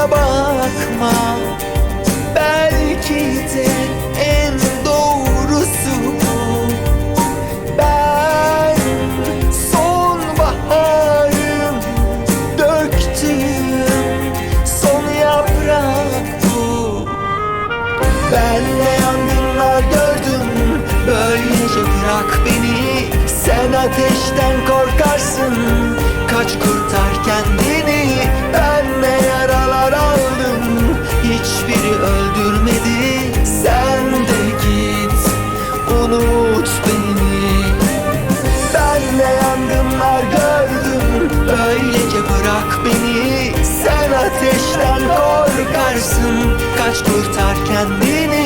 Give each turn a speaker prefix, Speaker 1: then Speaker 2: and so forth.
Speaker 1: kusura bakma. Belki de en doğrusu bu. Ben sonbaharım Döktüm. Son yaprak bu. Benle yangınlar gördüm. Böylece bırak beni. Sen ateşten korkarsın yangınlar gördüm Böylece bırak beni. Sen ateşten korkarsın. Kaç kurtar kendini